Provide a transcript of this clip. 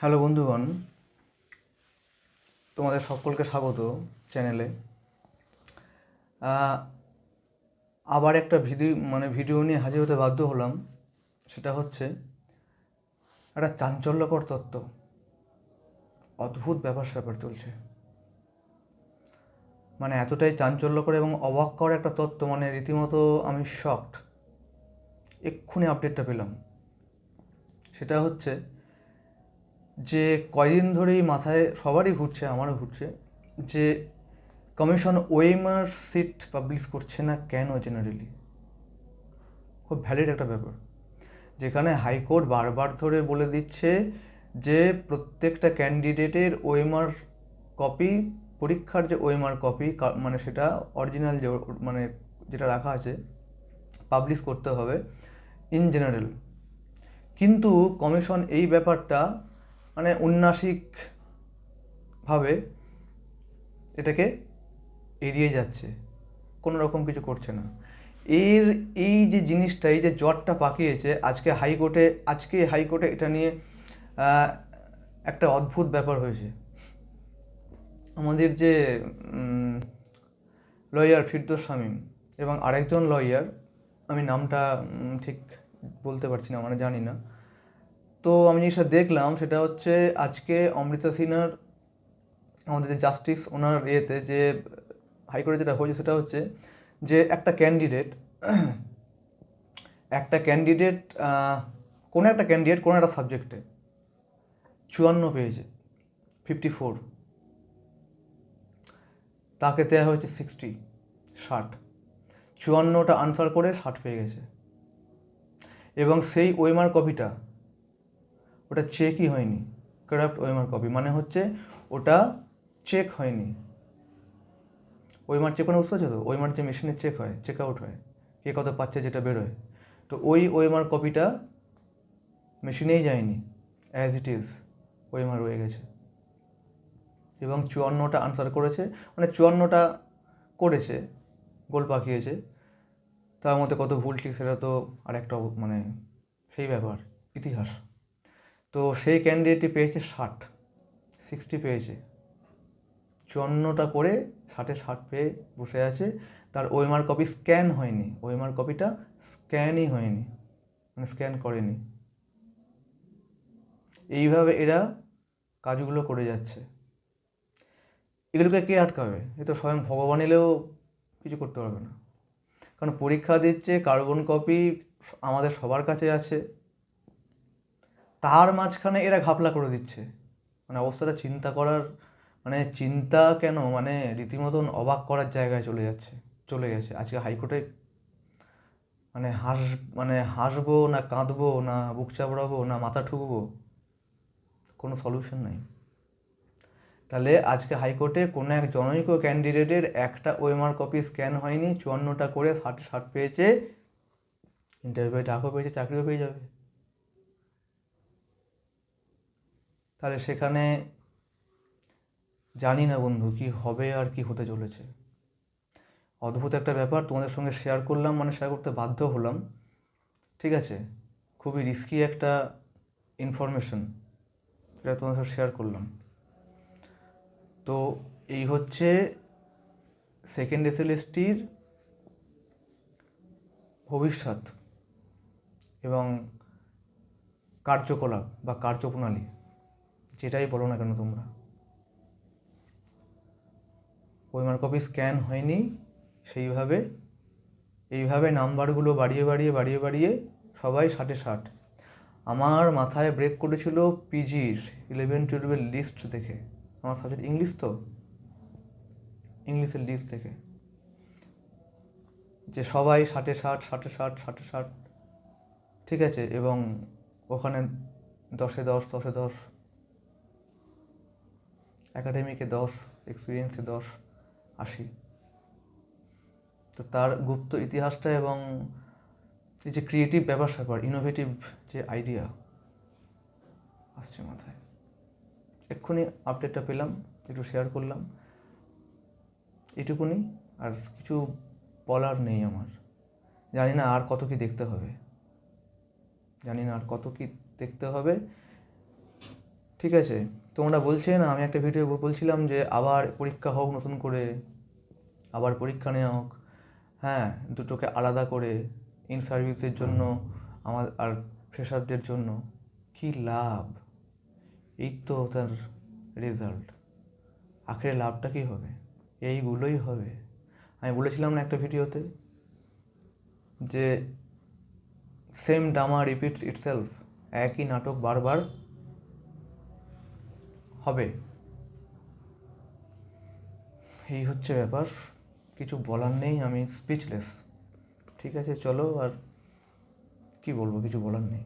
Hello বন্ধুগণ, তোমাদের সকলকে স্বাগত চ্যানেলে। আবার একটা ভিডিও মানে ভিডিও নিয়ে হাজির হতে বাধ্য হলাম, সেটা হচ্ছে একটা চাঞ্চল্যকর তত্ত্ব। অদ্ভুত ব্যাপার স্যাপার চলছে। মানে এতটাই চাঞ্চল্যকর এবং অবাক কর একটা তত্ত্ব মানে রীতিমতো আমি শকড এক্ষুনি আপডেটটা পেলাম। সেটা হচ্ছে যে কয়দিন ধরেই মাথায় সবারই ঘুরছে, আমারও ঘুরছে, যে কমিশন ওয়েমার সিট পাবলিশ করছে না কেন জেনারেলি খুব ভ্যালিড একটা ব্যাপার। যেখানে হাইকোর্ট বারবার ধরে বলে দিচ্ছে যে প্রত্যেকটা ক্যান্ডিডেটের ওয়েমার কপি পরীক্ষার যে ওয়েমার কপি মানে সেটা অরিজিনাল যে মানে যেটা রাখা আছে পাবলিশ করতে হবে ইন জেনারেল কিন্তু কমিশন এই ব্যাপারটা মানে উন্নাসিকভাবে এটাকে এড়িয়ে যাচ্ছে। কোনো রকম কিছু করছে না। এর, এই যে জিনিসটা, এই যে জ্বরটা পাকিয়েছে, আজকে হাইকোর্টে আজকে হাইকোর্টে এটা নিয়ে একটা অদ্ভুত ব্যাপার হয়েছে। আমাদের যে লয়ার ফিরদোস শামীম এবং আরেকজন লয়ার, আমি নামটা ঠিক বলতে পারছি না মানে জানি না। তো আমি জিনিসটা দেখলাম সেটা হচ্ছে আজকে অমৃতা সিনহার আমাদের যে জাস্টিস, ওনার ইয়েতে যে হাইকোর্টে যেটা হয়েছে সেটা হচ্ছে যে একটা ক্যান্ডিডেট একটা ক্যান্ডিডেট কোনো একটা ক্যান্ডিডেট কোনো একটা সাবজেক্টে চুয়ান্ন পেয়েছে ফিফটি ফোর তাকে দেওয়া হয়েছে সিক্সটি ষাট। চুয়ান্নটা আনসার করে ষাট পেয়ে গেছে। এবং সেই ওয়েমার কপিটা ওটা চেকই হয়নি। করাপ্ট ওয়েমার কপি মানে হচ্ছে ওটা চেক হয়নি। ওয়েমার চেক মানে বুঝতে পারছ তো? ওয়েমার যে মেশিনে চেক হয় চেক আউট হয়। কে কত পাচ্ছে যেটা বেরোয়। তো ওই ওয়েমার কপিটা মেশিনেই যায়নি। অ্যাজ ইট ইজ ওয়েমার রয়ে গেছে। এবং চুয়ান্নটা আনসার করেছে। মানে চুয়ান্নটা করেছে, গোল পাকিয়েছে। তার মধ্যে কত ভুল ঠিক সেটা তো আরেকটা মানে সেই ব্যাপার, ইতিহাস। তো সেই ক্যান্ডিডেটটি পেয়েছে ষাট সিক্সটি পেয়েছে। চুয়ান্নটা করে ষাটে ষাট পেয়ে বসে আছে। তার ওএমআর কপি স্ক্যান হয়নি। ওএমআর কপিটা স্ক্যানই হয়নি মানে স্ক্যান করেনি। এইভাবে এরা কাজগুলো করে যাচ্ছে। এগুলোকে কে আটকাবে? এ তো স্বয়ং ভগবান এলেও কিছু করতে পারবে না। কারণ পরীক্ষা দিচ্ছে কার্বন কপি আমাদের সবার কাছে আছে। তার মাঝখানে এরা ঘাপলা করে দিচ্ছে। মানে অবস্থাটা চিন্তা করার মানে চিন্তা কেন? মানে রীতিমতন অবাক করার জায়গায় চলে যাচ্ছে, চলে গেছে। আজকে হাইকোর্টে মানে হাস মানে হাসবো না কাঁদবো না বুক চাপড়াবো না মাথা ঠুকবো, কোনো সলিউশন নাই। তাহলে আজকে হাইকোর্টে কোনো এক জনৈক ক্যান্ডিডেটের একটা ওএমআর কপি স্ক্যান হয়নি, চুয়ান্নটা করে ষাট ষাট পেয়েছে ইন্টারভিউ টাকাও পেয়েছে, চাকরিও পেয়ে যাবে। তাহলে সেখানে জানি না বন্ধু কি হবে আর কি হতে চলেছে। অদ্ভুত একটা ব্যাপার, তোমাদের সঙ্গে শেয়ার করলাম মানে শেয়ার করতে বাধ্য হলাম। ঠিক আছে? খুবই রিস্কি একটা ইনফরমেশন এটা তোমাদের সঙ্গে শেয়ার করলাম। তো এই হচ্ছে সেকেন্ড এসএলএসটির ভবিষ্যৎ এবং কার্যকলাপ বা কার্যপ্রণালী। যেটাই বলো না কেন তোমরা। ওইমার কপি স্ক্যান হয়নি, সেইভাবে, এইভাবে নাম্বারগুলো বাড়িয়ে বাড়িয়ে বাড়িয়ে বাড়িয়ে সবাই ষাটে ষাট। আমার মাথায় ব্রেক করেছিল পিজির ইলেভেন টুয়েলভের লিস্ট দেখে। আমার সাবজেক্ট ইংলিশ তো? ইংলিশের লিস্ট দেখে। যে সবাই ষাটে ষাট ষাটে ষাট ষাটে ষাট, ঠিক আছে? এবং ওখানে দশে দশ দশে দশ একাডেমিকে দশ এক্সপিরিয়েন্সে দশ, আশি। তো তার গুপ্ত ইতিহাসটা এবং এই যে ক্রিয়েটিভ ব্যাপার স্যাপার ইনোভেটিভ যে আইডিয়া আসছে মাথায়। এক্ষুনি আপডেটটা পেলাম, একটু শেয়ার করলাম। এটুকুনি, আর কিছু বলার নেই আমার। জানি না আর কত কি দেখতে হবে। জানি না আর কত কি দেখতে হবে। ঠিক আছে। তোমরা বলছে না আমি একটা ভিডিও বলছিলাম যে আবার পরীক্ষা হোক, নতুন করে। আবার পরীক্ষা নেওয়া হোক। হ্যাঁ দুটোকে আলাদা করে ইন সার্ভিসের জন্য, আমার আর ফ্রেশারদের জন্য। কী লাভ? এই তো তার রেজাল্ট আখের লাভটা কী হবে? এইগুলোই হবে। আমি বলেছিলাম না একটা ভিডিওতে যে সেম ডামা রিপিটস ইটসেলফ একই নাটক বারবার হবে। এই হচ্ছে ব্যাপার। কিছু বলার নেই, আমি স্পিচলেস ঠিক আছে, চলো, আর কি বলব, কিছু বলার নেই।